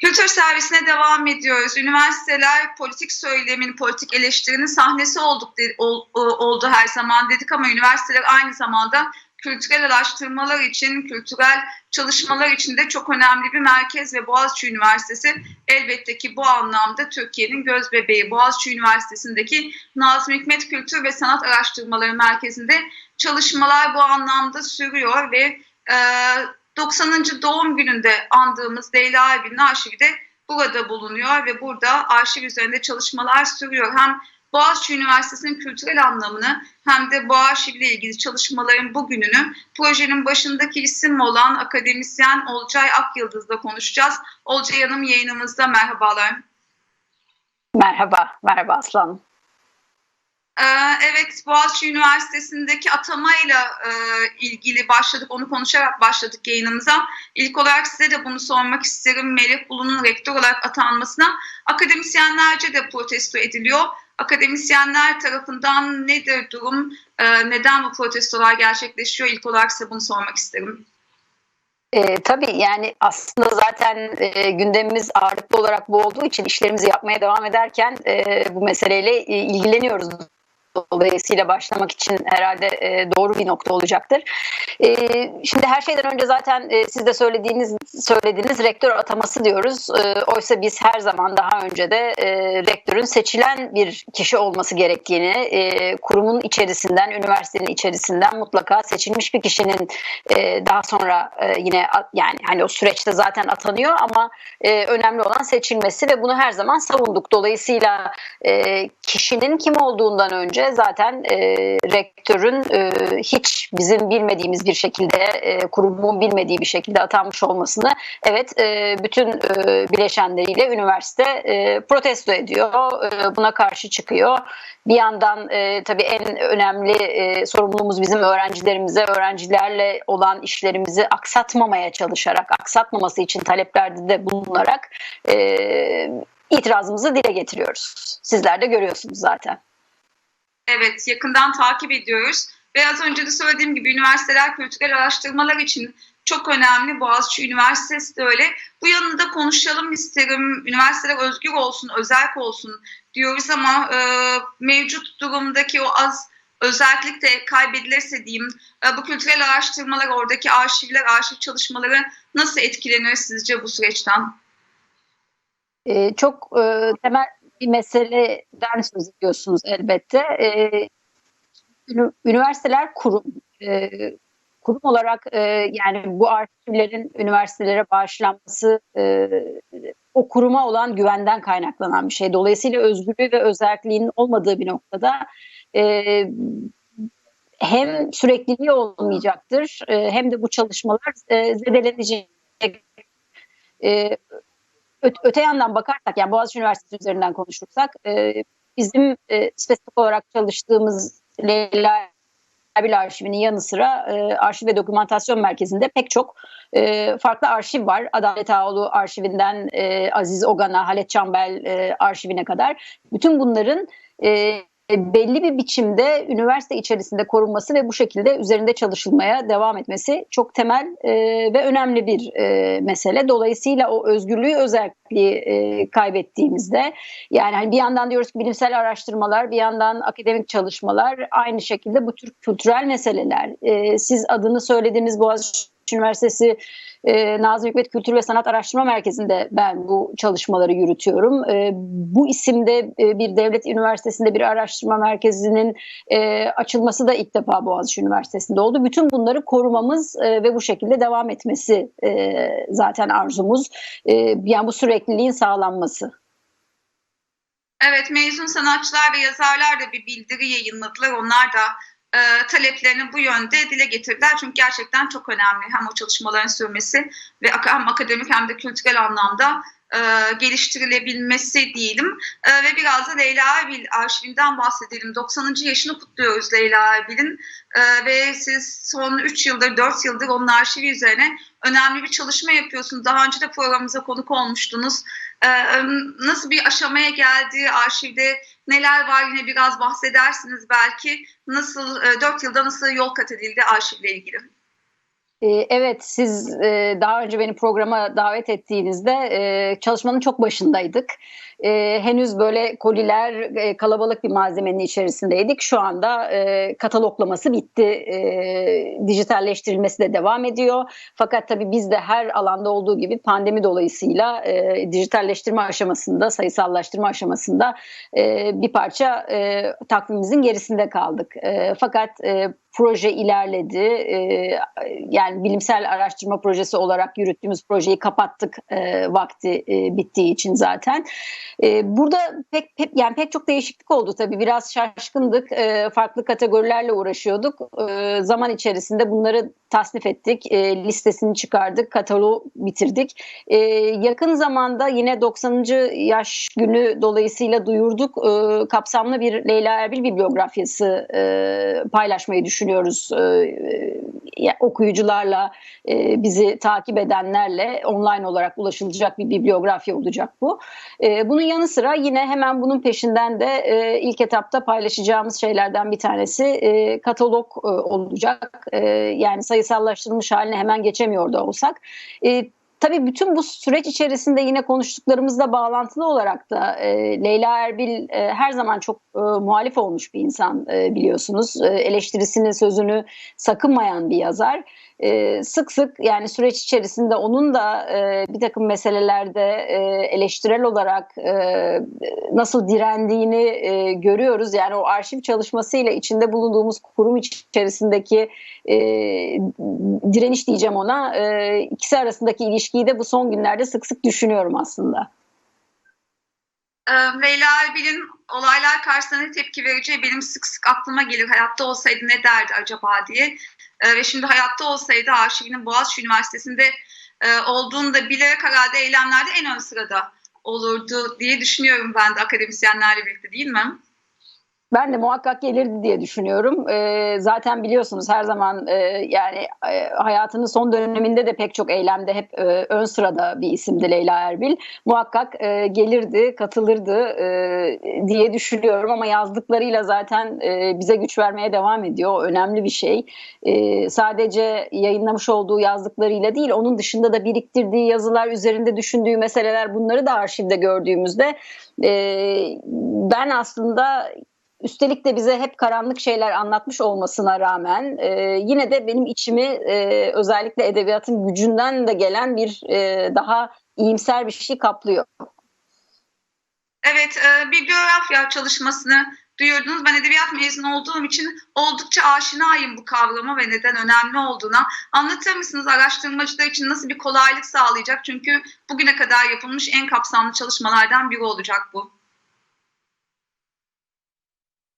Kültür servisine devam ediyoruz. Üniversiteler politik söylemin, politik eleştirinin sahnesi olduk ol, oldu her zaman dedik ama üniversiteler aynı zamanda kültürel araştırmalar için, kültürel çalışmalar için de çok önemli bir merkez ve Boğaziçi Üniversitesi elbette ki bu anlamda Türkiye'nin göz bebeği. Boğaziçi Üniversitesi'ndeki Nazım Hikmet Kültür ve Sanat Araştırmaları Merkezi'nde çalışmalar bu anlamda sürüyor ve e, 90. doğum gününde andığımız Leyla Erbil'in arşivi de burada bulunuyor ve burada arşiv üzerinde çalışmalar sürüyor. Hem Boğaziçi Üniversitesi'nin kültürel anlamını hem de bu arşivle ilgili çalışmaların bugününü projenin başındaki isim olan akademisyen Olcay Akyıldız'la konuşacağız. Olcay Hanım yayınımızda merhabalar. Merhaba, merhaba Aslan. Ee, evet, Boğaziçi Üniversitesi'ndeki atamayla e, ilgili başladık, onu konuşarak başladık yayınımıza. İlk olarak size de bunu sormak isterim. Melih Bulu'nun rektör olarak atanmasına akademisyenlerce de protesto ediliyor. Akademisyenler tarafından nedir durum, e, neden bu protestolar gerçekleşiyor? İlk olarak size bunu sormak isterim. E, tabii yani aslında zaten e, gündemimiz ağırlıklı olarak bu olduğu için işlerimizi yapmaya devam ederken e, bu meseleyle e, ilgileniyoruz Dolayısıyla başlamak için herhalde e, doğru bir nokta olacaktır. E, şimdi her şeyden önce zaten e, siz de söylediğiniz söylediğiniz rektör ataması diyoruz. E, oysa biz her zaman daha önce de e, rektörün seçilen bir kişi olması gerektiğini, e, kurumun içerisinden, üniversitenin içerisinden mutlaka seçilmiş bir kişinin e, daha sonra e, yine yani hani o süreçte zaten atanıyor ama e, önemli olan seçilmesi ve bunu her zaman savunduk. Dolayısıyla e, kişinin kim olduğundan önce önce zaten e, rektörün e, hiç bizim bilmediğimiz bir şekilde e, kurumun bilmediği bir şekilde atanmış olmasını evet e, bütün e, bileşenleriyle üniversite e, protesto ediyor. E, buna karşı çıkıyor. Bir yandan e, tabii en önemli e, sorumluluğumuz bizim öğrencilerimize, öğrencilerle olan işlerimizi aksatmamaya çalışarak, aksatmaması için taleplerde de bulunarak e, itirazımızı dile getiriyoruz. Sizler de görüyorsunuz zaten. Evet, yakından takip ediyoruz. Ve az önce de söylediğim gibi üniversiteler kültürel araştırmalar için çok önemli. Boğaziçi Üniversitesi de öyle. Bu yanında konuşalım isterim. Üniversiteler özgür olsun, özel olsun diyoruz ama e, mevcut durumdaki o az özellik de kaybedilirse diyeyim e, bu kültürel araştırmalar, oradaki arşivler, arşiv çalışmaları nasıl etkilenir sizce bu süreçten? Ee, çok e, temel bir meseleden söz ediyorsunuz elbette. E, üniversiteler kurum. E, kurum olarak e, yani bu arşivlerin üniversitelere bağışlanması e, o kuruma olan güvenden kaynaklanan bir şey. Dolayısıyla özgürlüğü ve özelliğinin olmadığı bir noktada e, hem sürekliliği olmayacaktır e, hem de bu çalışmalar e, zedelenecek. E, öte yandan bakarsak yani Boğaziçi Üniversitesi üzerinden konuşursak e, bizim e, spesifik olarak çalıştığımız Leyla Erbil Arşivi'nin yanı sıra e, Arşiv ve Dokümantasyon Merkezi'nde pek çok e, farklı arşiv var. Adalet Ağoğlu arşivinden e, Aziz Ogan'a, Halet Çambel e, arşivine kadar. Bütün bunların e, belli bir biçimde üniversite içerisinde korunması ve bu şekilde üzerinde çalışılmaya devam etmesi çok temel e, ve önemli bir e, mesele. Dolayısıyla o özgürlüğü özelliği e, kaybettiğimizde yani hani bir yandan diyoruz ki bilimsel araştırmalar bir yandan akademik çalışmalar aynı şekilde bu tür kültürel meseleler. E, siz adını söylediğiniz Boğaziçi Üniversitesi e, Nazım Hikmet Kültür ve Sanat Araştırma Merkezi'nde ben bu çalışmaları yürütüyorum. E, bu isimde e, bir devlet üniversitesinde bir araştırma merkezinin e, açılması da ilk defa Boğaziçi Üniversitesi'nde oldu. Bütün bunları korumamız e, ve bu şekilde devam etmesi e, zaten arzumuz. E, yani bu sürekliliğin sağlanması. Evet, mezun sanatçılar ve yazarlar da bir bildiri yayınladılar. Onlar da e, taleplerini bu yönde dile getirdiler. Çünkü gerçekten çok önemli hem o çalışmaların sürmesi ve hem akademik hem de kültürel anlamda e, geliştirilebilmesi diyelim. E, ve biraz da Leyla Erbil arşivinden bahsedelim. 90. yaşını kutluyoruz Leyla Erbil'in e, ve siz son 3 yıldır, 4 yıldır onun arşivi üzerine önemli bir çalışma yapıyorsunuz. Daha önce de programımıza konuk olmuştunuz. E, nasıl bir aşamaya geldi arşivde neler var yine biraz bahsedersiniz belki. Nasıl, e, 4 yılda nasıl yol kat edildi arşivle ilgili? Ee, evet, siz e, daha önce beni programa davet ettiğinizde e, çalışmanın çok başındaydık. E, henüz böyle koliler e, kalabalık bir malzemenin içerisindeydik. Şu anda e, kataloglaması bitti. E, dijitalleştirilmesi de devam ediyor. Fakat tabii biz de her alanda olduğu gibi pandemi dolayısıyla e, dijitalleştirme aşamasında, sayısallaştırma aşamasında e, bir parça e, takvimimizin gerisinde kaldık. E, fakat e, proje ilerledi. E, yani bilimsel araştırma projesi olarak yürüttüğümüz projeyi kapattık e, vakti e, bittiği için zaten. E, burada pek, pek yani pek çok değişiklik oldu tabii. Biraz şaşkındık. E, farklı kategorilerle uğraşıyorduk. E, zaman içerisinde bunları tasnif ettik. E, listesini çıkardık. Kataloğu bitirdik. E, yakın zamanda yine 90. yaş günü dolayısıyla duyurduk. E, kapsamlı bir Leyla Erbil bibliografyası e, paylaşmayı düşünüyoruz. E, okuyucularla, e, bizi takip edenlerle online olarak ulaşılacak bir bibliografya olacak bu. E, bunun yanı sıra yine hemen bunun peşinden de e, ilk etapta paylaşacağımız şeylerden bir tanesi e, katalog e, olacak. E, yani sayısallaştırılmış haline hemen geçemiyor da olsak. E, Tabii bütün bu süreç içerisinde yine konuştuklarımızla bağlantılı olarak da e, Leyla Erbil e, her zaman çok e, muhalif olmuş bir insan e, biliyorsunuz. E, eleştirisini, sözünü sakınmayan bir yazar e, sık sık yani süreç içerisinde onun da e, bir takım meselelerde e, eleştirel olarak e, nasıl direndiğini e, görüyoruz. Yani o arşiv çalışmasıyla içinde bulunduğumuz kurum içerisindeki e, direniş diyeceğim ona e, ikisi arasındaki ilişkiyi de bu son günlerde sık sık düşünüyorum aslında. Leyla Erbil'in olaylar karşısında ne tepki vereceği benim sık sık aklıma gelir. Hayatta olsaydı ne derdi acaba diye. E, ve şimdi hayatta olsaydı arşivinin Boğaziçi Üniversitesi'nde e, olduğunu da bilerek herhalde eylemlerde en ön sırada olurdu diye düşünüyorum ben de akademisyenlerle birlikte değil mi? Ben de muhakkak gelirdi diye düşünüyorum. E, zaten biliyorsunuz her zaman e, yani e, hayatının son döneminde de pek çok eylemde hep e, ön sırada bir isimdi Leyla Erbil. Muhakkak e, gelirdi, katılırdı e, diye düşünüyorum ama yazdıklarıyla zaten e, bize güç vermeye devam ediyor. Önemli bir şey. E, sadece yayınlamış olduğu yazdıklarıyla değil, onun dışında da biriktirdiği yazılar, üzerinde düşündüğü meseleler bunları da arşivde gördüğümüzde e, ben aslında üstelik de bize hep karanlık şeyler anlatmış olmasına rağmen e, yine de benim içimi e, özellikle edebiyatın gücünden de gelen bir e, daha iyimser bir şey kaplıyor. Evet, e, bibliografya çalışmasını duyurdunuz. Ben edebiyat mezunu olduğum için oldukça aşinayım bu kavrama ve neden önemli olduğuna. Anlatır mısınız araştırmacılar için nasıl bir kolaylık sağlayacak? Çünkü bugüne kadar yapılmış en kapsamlı çalışmalardan biri olacak bu.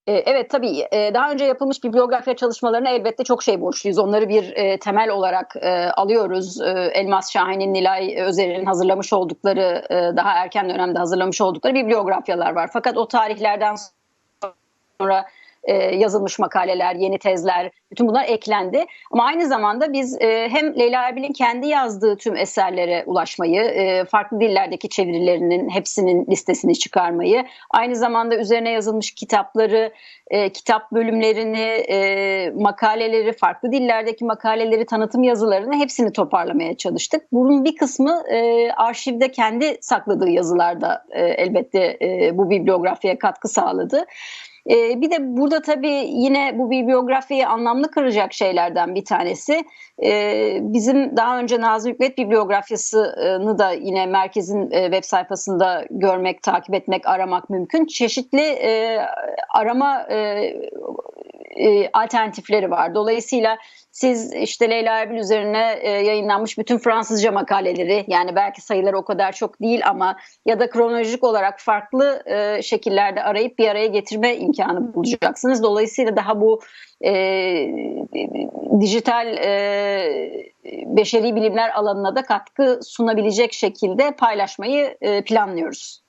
Evet tabii daha önce yapılmış bibliografya çalışmalarına elbette çok şey borçluyuz. Onları bir temel olarak alıyoruz. Elmas Şahin'in, Nilay Özer'in hazırlamış oldukları, daha erken dönemde hazırlamış oldukları bibliografyalar var. Fakat o tarihlerden sonra e, yazılmış makaleler, yeni tezler, bütün bunlar eklendi. Ama aynı zamanda biz e, hem Leyla Erbil'in kendi yazdığı tüm eserlere ulaşmayı, e, farklı dillerdeki çevirilerinin hepsinin listesini çıkarmayı, aynı zamanda üzerine yazılmış kitapları, e, kitap bölümlerini, e, makaleleri, farklı dillerdeki makaleleri, tanıtım yazılarını hepsini toparlamaya çalıştık. Bunun bir kısmı e, arşivde kendi sakladığı yazılarda e, elbette e, bu bibliografyaya katkı sağladı. E, bir de burada tabii yine bu bibliografyayı anlamlı kıracak şeylerden bir tanesi. E, bizim daha önce Nazım Hikmet bibliografyasını da yine merkezin e, web sayfasında görmek, takip etmek, aramak mümkün. Çeşitli e, arama e, e, alternatifleri var. Dolayısıyla siz işte Leyla Erbil üzerine e, yayınlanmış bütün Fransızca makaleleri yani belki sayıları o kadar çok değil ama ya da kronolojik olarak farklı e, şekillerde arayıp bir araya getirme imkanı bulacaksınız. Dolayısıyla daha bu e, dijital e, beşeri bilimler alanına da katkı sunabilecek şekilde paylaşmayı planlıyoruz.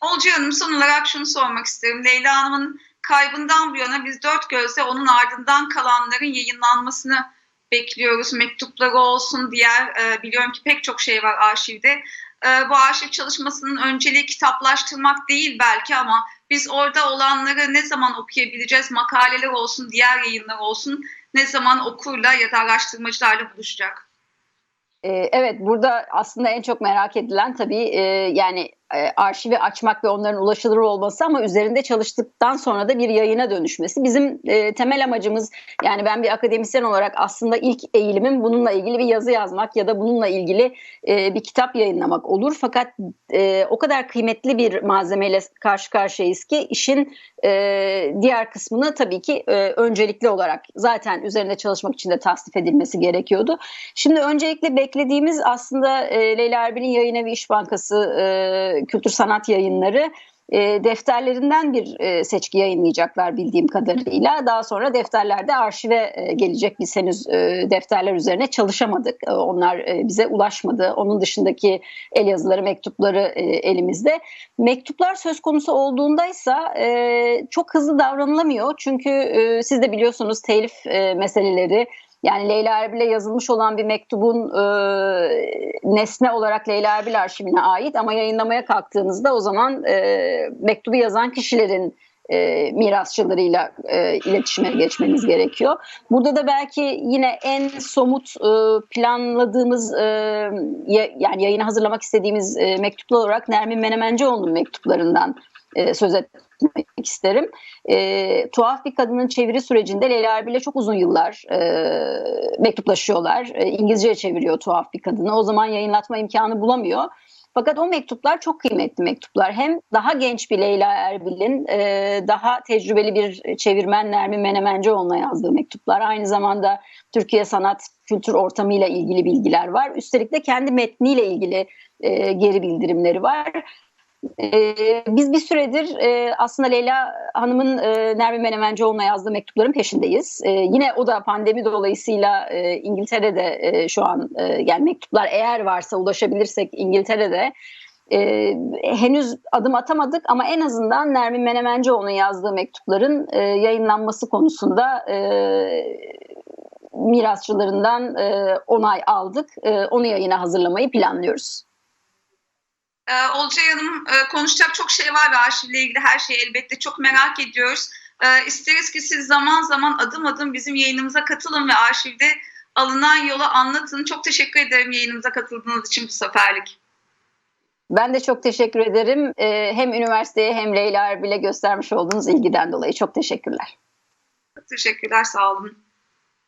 Olcu Hanım son olarak şunu sormak isterim. Leyla Hanım'ın kaybından bu yana biz dört gözle onun ardından kalanların yayınlanmasını bekliyoruz. Mektupları olsun, diğer e, biliyorum ki pek çok şey var arşivde. E, bu arşiv çalışmasının önceliği kitaplaştırmak değil belki ama biz orada olanları ne zaman okuyabileceğiz? Makaleler olsun, diğer yayınlar olsun. ne zaman okurla ya da araştırmacılarla buluşacak? Ee, Evet burada aslında en çok merak edilen tabii e, yani e, arşivi açmak ve onların ulaşılır olması ama üzerinde çalıştıktan sonra da bir yayına dönüşmesi. Bizim e, temel amacımız yani ben bir akademisyen olarak aslında ilk eğilimim bununla ilgili bir yazı yazmak ya da bununla ilgili e, bir kitap yayınlamak olur. Fakat e, o kadar kıymetli bir malzemeyle karşı karşıyayız ki işin e, diğer kısmını tabii ki e, öncelikli olarak zaten üzerinde çalışmak için de tasnif edilmesi gerekiyordu. Şimdi öncelikle beklediğimiz aslında e, Leyla Erbil'in Yayın Evi İş Bankası e, Kültür Sanat Yayınları e, defterlerinden bir e, seçki yayınlayacaklar bildiğim kadarıyla. Daha sonra defterlerde arşive e, gelecek. Biz henüz e, defterler üzerine çalışamadık. E, onlar e, bize ulaşmadı. Onun dışındaki el yazıları, mektupları e, elimizde. Mektuplar söz konusu olduğundaysa e, çok hızlı davranılamıyor. Çünkü e, siz de biliyorsunuz telif e, meseleleri yani Leyla Erbil'e yazılmış olan bir mektubun e, nesne olarak Leyla Erbil arşivine ait ama yayınlamaya kalktığınızda o zaman e, mektubu yazan kişilerin e, mirasçılarıyla e, iletişime geçmeniz gerekiyor. Burada da belki yine en somut e, planladığımız e, ya, yani yayını hazırlamak istediğimiz e, mektuplar olarak Nermin Menemencioğlu'nun mektuplarından e, söz etmek isterim. E, tuhaf bir kadının çeviri sürecinde Leyla Erbil'le çok uzun yıllar e, mektuplaşıyorlar. E, İngilizceye çeviriyor tuhaf bir kadını. O zaman yayınlatma imkanı bulamıyor. Fakat o mektuplar çok kıymetli mektuplar. Hem daha genç bir Leyla Erbil'in e, daha tecrübeli bir çevirmen Nermin Menemencioğlu'na yazdığı mektuplar. Aynı zamanda Türkiye sanat kültür ortamıyla ilgili bilgiler var. Üstelik de kendi metniyle ilgili e, geri bildirimleri var. Ee, biz bir süredir e, aslında Leyla Hanım'ın e, Nermin Menemencioğlu'na yazdığı mektupların peşindeyiz. E, yine o da pandemi dolayısıyla e, İngiltere'de şu an e, yani mektuplar eğer varsa ulaşabilirsek İngiltere'de henüz adım atamadık ama en azından Nermin Menemencioğlu'nun yazdığı mektupların yayınlanması konusunda mirasçılarından onay aldık. Onu yayına hazırlamayı planlıyoruz. Ee, Olcay Hanım e, konuşacak çok şey var ve arşivle ilgili her şeyi elbette çok merak ediyoruz. Ee, isteriz ki siz zaman zaman adım adım bizim yayınımıza katılın ve arşivde alınan yolu anlatın. Çok teşekkür ederim yayınımıza katıldığınız için bu seferlik. Ben de çok teşekkür ederim. Ee, hem üniversiteye hem Leyla Erbil'e göstermiş olduğunuz ilgiden dolayı çok teşekkürler. Teşekkürler, sağ olun.